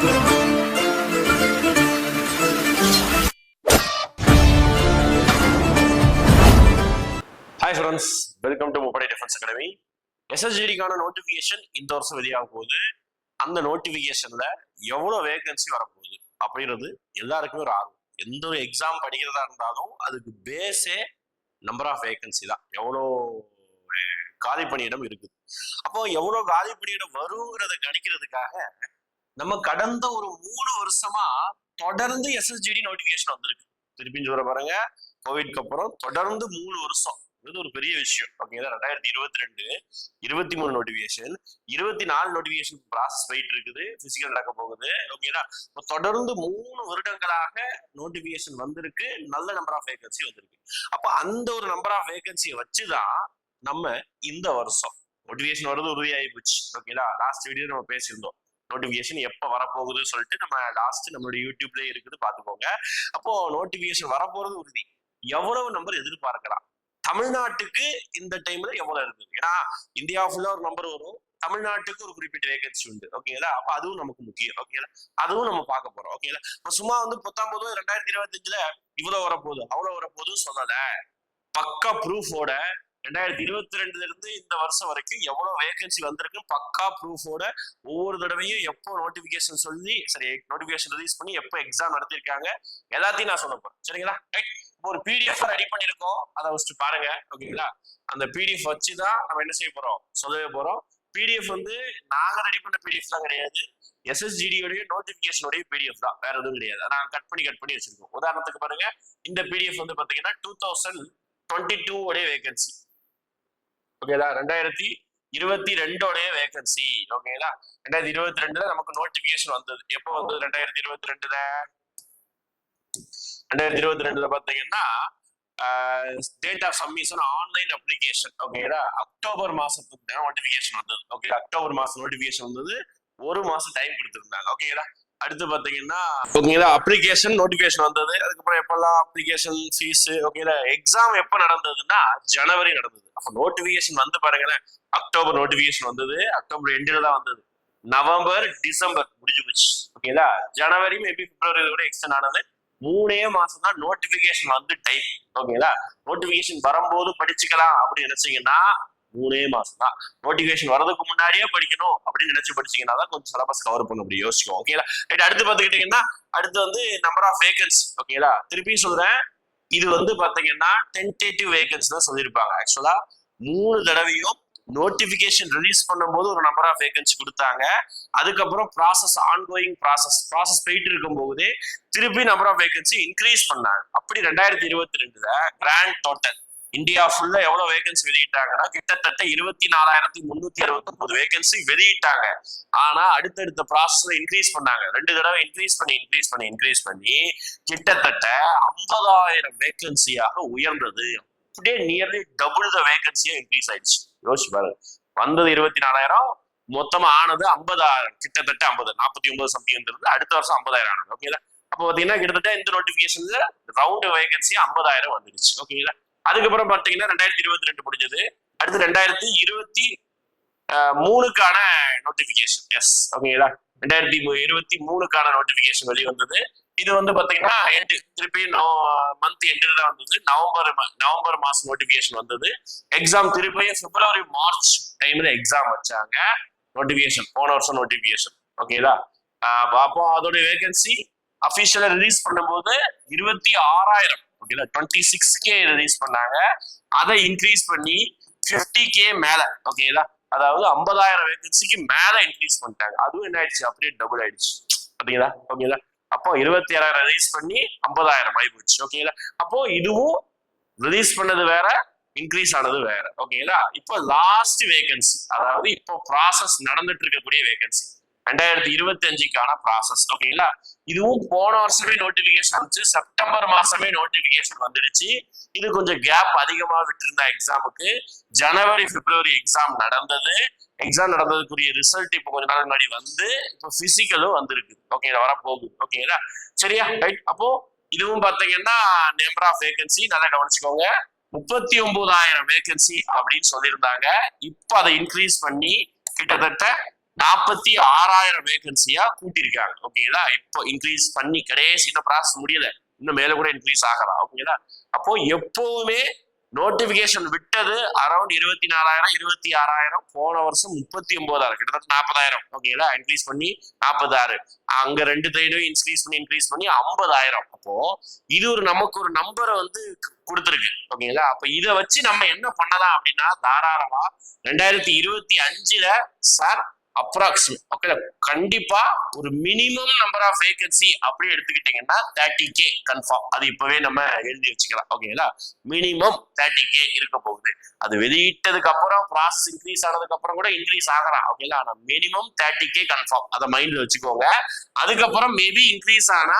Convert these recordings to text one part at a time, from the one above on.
Hi friends welcome to முப்படை defence academy எஸ்எஸ்டிடிக்கான notification இந்த வருஷம் வெளியாக போகுது. அந்த நோட்டிஃபிகேஷன்ல எவ்வளோ வேகன்சி வரப்போகுது அப்படின்றது எல்லாருக்குமே ஒரு ஆர்வம். எந்த ஒரு எக்ஸாம் படிக்கிறதா இருந்தாலும் அதுக்கு பேஸே நம்பர் ஆஃப் வேகன்சி தான். எவ்வளோ காலி பணியிடம் இருக்குது. அப்போ எவ்வளோ காலி பணியிடம் வருங்கிறத கணிக்கிறதுக்காக நம்ம கடந்த ஒரு மூணு வருஷமா தொடர்ந்து எஸ்எஸ்ஜிடி நோட்டிஃபிகேஷன் வந்திருக்கு. திருப்பி சொல்ற பாருங்க. கோவிட்க்கு அப்புறம் தொடர்ந்து மூணு வருஷம். இது ஒரு பெரிய விஷயம். ஓகேங்களா ரெண்டாயிரத்தி இருபத்தி ரெண்டு இருபத்தி மூணு நோட்டிபிகேஷன் இருபத்தி நாலு நோட்டிபிகேஷன் ப்ராசஸ் போயிட்டு இருக்குது. பிசிக்கல் நடக்க போகுது. ஓகேங்களா இப்போ தொடர்ந்து மூணு வருடங்களாக நோட்டிபிகேஷன் வந்திருக்கு. நல்ல நம்பர் ஆஃப் வேகன்சி வந்திருக்கு. அப்போ அந்த ஒரு நம்பர் ஆஃப் வேகன்சியை வச்சுதான் நம்ம இந்த வருஷம் நோட்டிபிகேஷன் வர்றது உறுதியாகி போச்சு. ஓகேங்களா லாஸ்ட் வீடியோ நம்ம பேசியிருந்தோம். நோட்டிஃபிகேஷன் எப்போ வரப்போகுதுன்னு சொல்லிட்டு நம்ம லாஸ்ட் நம்மளுடைய யூடியூப்லேயே இருக்குது பார்த்துக்கோங்க. அப்போ நோட்டிஃபிகேஷன் வரப்போறது உறுதி. எவ்வளவு நம்பர் எதிர்பார்க்கலாம்? தமிழ்நாட்டுக்கு இந்த டைம்ல எவ்வளவு இருக்குது? ஏன்னா இந்தியா ஃபுல்லா ஒரு நம்பர் வரும். தமிழ்நாட்டுக்கு ஒரு குறிப்பிட்ட வேகன்சி உண்டு. ஓகேங்களா அப்ப அதுவும் நமக்கு முக்கியம். ஓகேங்களா அதுவும் நம்ம பார்க்க போறோம். ஓகேங்களா நம்ம சும்மா வந்து பத்தொன்பது ரெண்டாயிரத்தி இருபத்தஞ்சுல இவ்வளவு வரப்போகுது அவ்வளவு வரப்போகுதுன்னு சொல்லல பக்கா ப்ரூஃபோட ரெண்டாயிரத்தி இருபத்தி ரெண்டுல இருந்து இந்த வருஷம் வரைக்கும் எவ்வளவு வேகன்சி வந்திருக்கு பக்கா ப்ரூஃபோட ஒவ்வொரு தடவையும் எப்போ நோட்டிபிகேஷன் சொல்லி சரி நோட்டிபிகேஷன் ரிலீஸ் பண்ணி எப்போ எக்ஸாம் நடத்திருக்காங்க எல்லாத்தையும் நான் சொல்ல போறேன். சரிங்களா? ரைட் இப்போ ஒரு பிடிஎஃப் ரெடி பண்ணிருக்கோம் அதை ஃபர்ஸ்ட் பாருங்க. ஓகேங்களா? அந்த பிடிஎஃப் வச்சு தான் நம்ம என்ன செய்ய போறோம்? சொல்லவே போறோம். பிடிஎஃப் வந்து நாங்க ரெடி பண்ண பிடிஎஃப் தான் கிடையாது. எஸ்எஸ்ஜிடியோடைய நோட்டிபிகேஷனுடைய பிடிஎஃப் தான். வேற எதுவும் கிடையாது. நாங்கள் கட் பண்ணி கட் பண்ணி வச்சிருக்கோம். உதாரணத்துக்கு பாருங்க. இந்த பிடிஎஃப் வந்து பாத்தீங்கன்னா டூ தௌசண்ட் டுவெண்ட்டி டூ உடைய வேகன்சி ஓகேதா ரெண்டாயிரத்தி இருபத்தி ரெண்டோடைய வேகன்சி ஓகேங்களா ரெண்டாயிரத்தி இருபத்தி ரெண்டுல நமக்கு நோட்டிபிகேஷன் வந்தது. எப்போ வந்தது? ரெண்டாயிரத்தி இருபத்தி ரெண்டுல ரெண்டாயிரத்தி இருபத்தி ரெண்டுல பாத்தீங்கன்னா date of submission online application ஓகேங்களா அக்டோபர் மாசத்துக்கு நோட்டிபிகேஷன் வந்தது. ஓகே அக்டோபர் மாசம் நோட்டிபிகேஷன் வந்தது. ஒரு மாசம் டைம் கொடுத்துருந்தாங்க. ஓகேங்களா அடுத்து பார்த்தீங்கன்னா ஓகேங்களா அப்ளிகேஷன் நோட்டிஃபிகேஷன் வந்தது. அதுக்கப்புறம் எப்பெல்லாம் அப்ளிகேஷன் ஃபீஸ் ஓகேங்களா எக்ஸாம் எப்போ நடந்ததுன்னா ஜனவரி நடந்தது. அப்போ நோட்டிஃபிகேஷன் வந்து பாருங்களேன். அக்டோபர் நோட்டிஃபிகேஷன் வந்தது. அக்டோபர் எண்டில் தான் வந்தது. நவம்பர் டிசம்பர் முடிஞ்சு போச்சு. ஓகேங்களா ஜனவரி மேபி பிப்ரவரி கூட எக்ஸ்டன் ஆனது. மூணே மாசம் தான் நோட்டிபிகேஷன் வந்து டைம் ஓகேங்களா நோட்டிபிகேஷன் வரும்போது படிச்சுக்கலாம் அப்படின்னு நினைச்சீங்கன்னா மூணே மாசம் தான். நோட்டிபிகேஷன் வரதுக்கு முன்னாடியே படிக்கணும் அப்படின்னு நினைச்சு படிச்சீங்கன்னா தான் கொஞ்சம் சிலபஸ் கவர் பண்ண முடியும். யோசிக்கும் ஓகேங்களா ரைட் அடுத்து பார்த்துக்கிட்டீங்கன்னா அடுத்து வந்து நம்பர் ஆஃப் வேகன்ஸ் ஓகேங்களா திருப்பி சொல்றேன். இது வந்து பாத்தீங்கன்னா டென்டேட்டிவ் வேகன்ஸ் தான் சொல்லியிருப்பாங்க. ஆக்சுவலா மூணு தடவையும் நோட்டிபிகேஷன் ரிலீஸ் பண்ணும்போது ஒரு நம்பர் ஆஃப் வேகன்சி கொடுத்தாங்க. அதுக்கப்புறம் ப்ராசஸ் ஆன்கோயிங் ப்ராசஸ் ப்ராசஸ் போயிட்டு இருக்கும்போதே திருப்பி நம்பர் ஆஃப் வேகன்சி இன்க்ரீஸ் பண்ணாங்க. அப்படி ரெண்டாயிரத்தி இருபத்தி ரெண்டுல கிராண்ட் டோட்டல் இந்தியா ஃபுல்லா எவ்வளவு வேகன்சி வெளியிட்டாங்கன்னா கிட்டத்தட்ட இருபத்தி நாலாயிரத்தி முன்னூத்தி அறுபத்தி ஒன்பது வேகன்சி வெளியிட்டாங்க. ஆனா அடுத்தடுத்த ப்ராசஸ்ல இன்க்ரீஸ் பண்ணாங்க. ரெண்டு தடவை இன்க்ரீஸ் பண்ணி இன்க்ரீஸ் பண்ணி இன்க்ரீஸ் பண்ணி கிட்டத்தட்ட ஐம்பதாயிரம் வேகன்சியாக உயர்ந்தது. அப்படியே நியர்லி டபுள் த வேகன்சியா இன்க்ரீஸ் ஆயிடுச்சு. யோசிச்சு பாருங்க. வந்தது இருபத்தி நாலாயிரம் மொத்தமா ஆனது ஐம்பதாயிரம் கிட்டத்தட்ட ஐம்பது நாற்பத்தி ஒன்பது சம்திங் அடுத்த வருஷம் ஐம்பதாயிரம் ஆனது. ஓகேங்களா அப்போ பாத்தீங்கன்னா கிட்டத்தட்ட இந்த நோட்டிபிகேஷன்ல ரவுண்ட் வேகன்சி ஐம்பதாயிரம் வந்துடுச்சு. ஓகேங்களா அதுக்கப்புறம் பார்த்தீங்கன்னா ரெண்டாயிரத்தி இருபத்தி ரெண்டு முடிஞ்சது. அடுத்து ரெண்டாயிரத்தி இருபத்தி மூணுக்கான நோட்டிபிகேஷன் எஸ் ஓகேங்களா ரெண்டாயிரத்தி இருபத்தி மூணுக்கான நோட்டிபிகேஷன் வெளியே வந்தது. இது வந்து பாத்தீங்கன்னா எண்டு திருப்பி மந்த் எண்டில் தான் வந்தது. நவம்பர் நவம்பர் மாசம் நோட்டிபிகேஷன் வந்தது. எக்ஸாம் திருப்பியும் பிப்ரவரி மார்ச் டைம்ல எக்ஸாம் வச்சாங்க. நோட்டிபிகேஷன் போன வருஷம் நோட்டிபிகேஷன் ஓகேங்களா அப்போ அதோட வேகன்சி அபிஷியலா ரிலீஸ் பண்ணும்போது இருபத்தி ஆறாயிரம். ஓகேங்களா? டுவெண்ட்டி சிக்ஸ் கே ரிலீஸ் பண்ணாங்க. அதை இன்க்ரீஸ் பண்ணி ஃபிஃப்டி கே மேல ஓகேங்களா? அதாவது ஐம்பதாயிரம் வேகன்சிக்கு மேல இன்க்ரீஸ் பண்ணிட்டாங்க. அதுவும் என்ன ஆயிடுச்சு? அப்படியே டபுள் ஆயிடுச்சு. ஓகேங்களா ஓகேங்களா? அப்போ இருபத்தி ஏழாயிரம் ரிலீஸ் பண்ணி ஐம்பதாயிரம் ஆகி போச்சு. ஓகேங்களா? அப்போ இதுவும் ரிலீஸ் பண்ணது வேற இன்க்ரீஸ் ஆனது வேற. ஓகேங்களா? இப்போ லாஸ்ட் வேகன்சி அதாவது இப்போ ப்ராசஸ் நடந்துட்டு இருக்கக்கூடிய வேகன்சி ரெண்டாயிரத்தி இருபத்தி அஞ்சுக்கான ப்ராசஸ் ஓகேங்களா இதுவும் போன வருஷமே நோட்டிபிகேஷன் வந்துச்சு. செப்டம்பர் மாசமே நோட்டிபிகேஷன் வந்துடுச்சு. இது கொஞ்சம் கேப் அதிகமா விட்டுருந்த எக்ஸாமுக்கு ஜனவரி பிப்ரவரி எக்ஸாம் நடந்தது. எக்ஸாம் நடந்ததுக்குரிய ரிசல்ட் இப்போ கொஞ்ச நாள் முன்னாடி வந்து இப்போ பிசிக்கலும் வந்திருக்கு. ஓகே வர போகுது ஓகேங்களா சரியா? ரைட் அப்போ இதுவும் பார்த்தீங்கன்னா நம்பர் ஆஃப் வேகன்சி நல்லா கவனிச்சுக்கோங்க. முப்பத்தி ஒன்பதாயிரம் வேகன்சி அப்படின்னு சொல்லியிருந்தாங்க. இப்போ அதை இன்க்ரீஸ் பண்ணி கிட்டத்தட்ட நாற்பத்தி ஆறாயிரம் வேகன்சியா கூட்டியிருக்காங்க. ஓகேங்களா இப்போ இன்க்ரீஸ் பண்ணி கடைசி இன்னும் ப்ராசஸ் முடியல. இன்னும் மேல கூட இன்க்ரீஸ் ஆகலாம் ஓகேங்களா அப்போ எப்பவுமே நோட்டிபிகேஷன் விட்டது அரௌண்ட் இருபத்தி நாலாயிரம் இருபத்தி ஆறாயிரம் போன வருஷம் முப்பத்தி ஒன்பதாயிரம் கிட்டத்தட்ட நாற்பதாயிரம். ஓகேங்களா இன்க்ரீஸ் பண்ணி நாற்பதாறு அங்க ரெண்டு தைடும் இன்க்ரீஸ் பண்ணி இன்க்ரீஸ் பண்ணி ஐம்பதாயிரம். அப்போ இது ஒரு நமக்கு ஒரு நம்பரை வந்து கொடுத்துருக்கு. ஓகேங்களா அப்ப இதை வச்சு நம்ம என்ன பண்ணலாம் அப்படின்னா தாராளமா ரெண்டாயிரத்தி இருபத்தி அஞ்சுல சார் அப்ராக்சிமேட் ஓகே கண்டிப்பா ஒரு மினிமம் நம்பர் ஆஃப் வேகன்சி அப்படி எடுத்துக்கிட்டீங்கன்னா தேர்ட்டி கே கன்ஃபார்ம் அது இப்பவே நம்ம எழுதி வச்சுக்கலாம். ஓகேங்களா மினிமம் தேர்ட்டி கே இருக்க போகுது. அது வெளியிட்டதுக்கு அப்புறம் ப்ராசஸ் இன்க்ரீஸ் ஆனதுக்கு அப்புறம் கூட இன்க்ரீஸ் ஆகலாம். ஓகேங்களா ஆனா மினிமம் தேர்ட்டி கே கன்ஃபார்ம் அதை மைண்ட்ல வச்சுக்கோங்க. அதுக்கப்புறம் மேபி இன்க்ரீஸ் ஆனா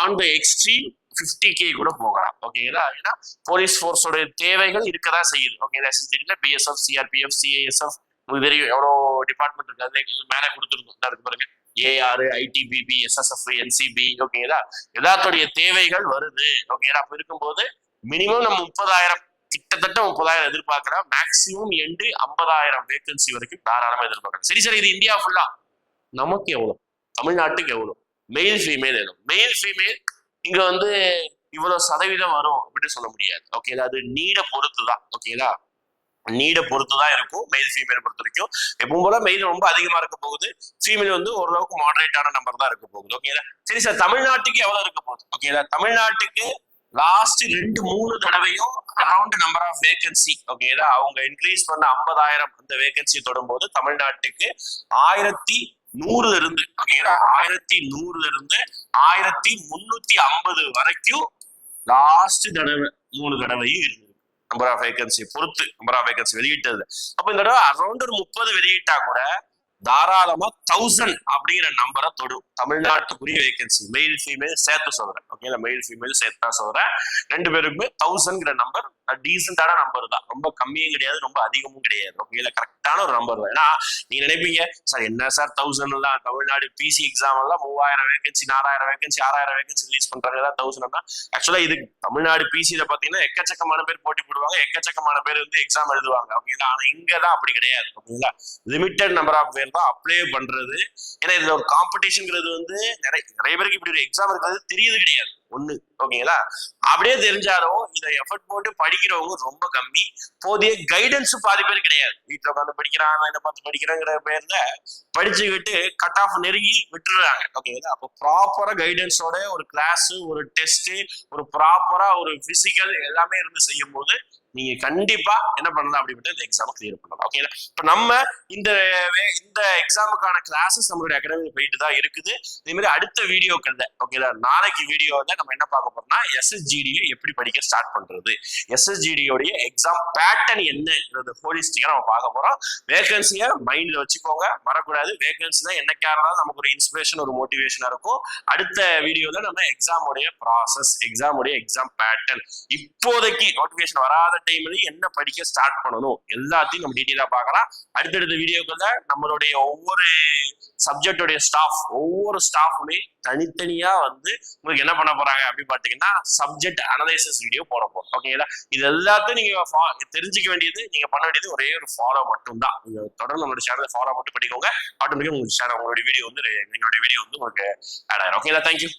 on the extreme fifty K கூட போகலாம். ஓகேங்களா ஏன்னா போலீஸ் ஃபோர்ஸோட தேவைகள் இருக்கதான் செய்யுது. ஓகேங்களா எஸ்எஸ்டில பிஎஸ்எஃப் சிஆர்பிஎஃப் சிஏஎஸ்எஃப் தெரியும். எவ்வளோ டிபார்ட்மெண்ட் இருக்கு. அது மேலே கொடுத்துருக்கோம். இருக்கு பாருங்க. ஏஆர் ஐடிபிபி எஸ்எஸ்எஃப் என்சிபி ஓகேங்களா எல்லாத்துடைய தேவைகள் வருது. ஓகேங்களா அப்போ இருக்கும்போது மினிமம் நம்ம முப்பதாயிரம் கிட்டத்தட்ட முப்பதாயிரம் எதிர்பார்க்கலாம் மேக்சிமம் எண்டு ஐம்பதாயிரம் வேகன்சி வரைக்கும் தாராளமாக எதிர்பார்க்கலாம் சரி சரி. இது இந்தியா ஃபுல்லா நமக்கு எவ்வளோ? தமிழ்நாட்டுக்கு எவ்வளோ? மெயில் ஃபீமேல் எவ்வளவு மெயில் ஃபீமேல் இங்க வந்து இவ்வளவு சதவீதம் வரும் அப்படின்னு சொல்ல முடியாது. ஓகேங்களா அது நீட பொறுத்து தான் ஓகேங்களா நீடை பொறுத்து தான் இருக்கும். மெயில் ஃபீமேல் பொறுத்த வரைக்கும். எப்பவும் போல மெயில் ரொம்ப அதிகமா இருக்க போகுது. ஃபீமேல் வந்து ஓரளவுக்கு மாடரேட்டான நம்பர் தான் இருக்க போகுது. ஓகேங்களா சரி சார் தமிழ்நாட்டுக்கு எவ்வளவு இருக்க போகுது? ஓகேங்களா தமிழ்நாட்டுக்கு லாஸ்ட் ரெண்டு மூணு தடவையும் அரௌண்ட் நம்பர் ஆஃப் வேகன்சி ஓகேங்களா அவங்க இன்க்ரீஸ் பண்ண ஐம்பதாயிரம் அந்த வேகன்சி தொடும்போது தமிழ்நாட்டுக்கு ஆயிரத்தி நூறுல இருந்து ஓகேங்களா ஆயிரத்தி நூறுல இருந்து ஆயிரத்தி முன்னூத்தி ஐம்பது வரைக்கும் லாஸ்ட் தடவை மூணு தடவையும் இருந்தது. நம்பர் ஆஃப் வேகன்சி பொறுத்து நம்பர் ஆஃப் வேகன்சி வெளியிட்டது. அப்ப இந்த தடவை அரௌண்ட் ஒரு முப்பது வெளியிட்டா கூட தாராளமா தௌசண்ட் அப்படிங்கிற நம்பரை தொடும் தமிழ்நாட்டுக்குரிய வேகன்சி மெயில் ஃபீமேல் சேர்த்து சொல்றேன். ஓகேங்களா மெயில் ஃபீமேல் சேர்த்து தான் சொல்றேன். ரெண்டு பேருக்குமே தௌசண்ட்ங்கிற நம்பர் டீசென்டான நம்பர் தான். ரொம்ப கம்மியும் கிடையாது ரொம்ப அதிகமும் கிடையாது. ஓகேங்களா கரெக்டான ஒரு நம்பர் தான். ஏன்னா நீங்க நினைப்பீங்க சார் என்ன சார் தௌசண்ட் எல்லாம் தமிழ்நாடு பிசி எக்ஸாம் எல்லாம் மூவாயிரம் வேகன்சி நாலாயிரம் வேகன்சி ஆறாயிரம் வேகன்சி ரிலீஸ் பண்றாங்க. தௌசண்ட் ஆக்சுவலா இது தமிழ்நாடு பிசியில பாத்தீங்கன்னா எக்கச்சக்கமான பேர் போட்டி போடுவாங்க. எக்கச்சக்கமான பேர் வந்து எக்ஸாம் எழுதுவாங்க. ஓகேங்களா ஆனா இங்க தான் அப்படி கிடையாது. ஓகேங்களா லிமிட்டட் நம்பர் ஆஃப் பேர் தான் அப்ளை பண்றது. ஏன்னா இதுல ஒரு காம்படிஷன்ங்கிறது வந்து நிறைய நிறைய பேருக்கு இப்படி ஒரு எக்ஸாம் இருக்கிறது தெரியுது கிடையாது. ஒண்ணு ஓகேங்களா அப்படியே தெரிஞ்சாலும் இதை எஃபர்ட் போட்டு படிக்கிறவங்க ரொம்ப கம்மி. போதிய கைடன்ஸும் பாதி பேர் கிடையாது. வீட்டுல உட்காந்து படிக்கிறான் என்ன பார்த்து படிக்கிறேங்கிற பேர்ல படிச்சுக்கிட்டு கட் ஆஃப் நெருங்கி விட்டுறாங்க. ஓகேங்களா அப்போ ப்ராப்பரா கைடன்ஸோட ஒரு கிளாஸ் ஒரு டெஸ்ட் ஒரு ப்ராப்பரா ஒரு பிசிக்கல் எல்லாமே இருந்து செய்யும் போது நீங்க கண்டிப்பா என்ன பண்ணலாம் அப்படின்ட்டு இந்த எக்ஸாம் கிளியர் பண்ணலாம் ஓகேங்களா இப்ப நம்ம இந்த வே- இந்த எக்ஸாமுக்கான கிளாஸஸ் நம்மளுடைய அகாடமியில் போயிட்டு தான் இருக்குது. இதே மாதிரி அடுத்த வீடியோக்கள்ல ஓகேங்களா நாளைக்கு வீடியோவில் நம்ம என்ன பார்க்க போறோம்னா எஸ்எஸ்ஜிடியை எப்படி படிக்க ஸ்டார்ட் பண்றது? எஸ்எஸ்ஜிடியோடைய எக்ஸாம் பேட்டர்ன் என்னங்கிறது ஹோலிஸ்டிக்கா நம்ம பார்க்க போறோம். வேகன்சியை மைண்ட்ல வச்சுக்கோங்க. வரக்கூடாது. வேகன்சி தான் என்ன இருந்தாலும் நமக்கு ஒரு இன்ஸ்பிரேஷன் ஒரு மோட்டிவேஷனா இருக்கும். அடுத்த வீடியோல நம்ம எக்ஸாமுடைய ப்ராசஸ் எக்ஸாமுடைய எக்ஸாம் பேட்டர்ன் இப்போதைக்கு நோட்டிஃபிகேஷன் வராத டைம்லயும் என்ன படிக்க ஸ்டார்ட் பண்ணணும்? எல்லாத்தையும் நம்ம டீட்டெயிலா பார்க்கலாம். அடுத்தடுத்த வீடியோக்குள்ள நம்மளுடைய ஒவ்வொரு சப்ஜெக்டுடைய ஸ்டாஃப் ஒவ்வொரு ஸ்டாஃபுமே தனித்தனியா வந்து உங்களுக்கு என்ன பண்ண போறாங்க அப்படின்னு பாத்தீங்கன்னா சப்ஜெக்ட் அனலைசிஸ் வீடியோ போட போறோம். ஓகேங்களா இது எல்லாத்தையும் நீங்க தெரிஞ்சுக்க வேண்டியது நீங்க பண்ண வேண்டியது ஒரே ஒரு ஃபாலோ மட்டும் தான் நீங்க தொடர்ந்து நம்மளோட சேனலை ஃபாலோ மட்டும் பண்ணிக்கோங்க. ஆட்டோமேட்டிக்கா உங்களுக்கு சேனல் உங்களுடைய வீடியோ வந்து எங்களுடைய வீடியோ வந்து உங்களுக்கு ஆட் ஆயிரும். ஓகேங்களா தேங்க்யூ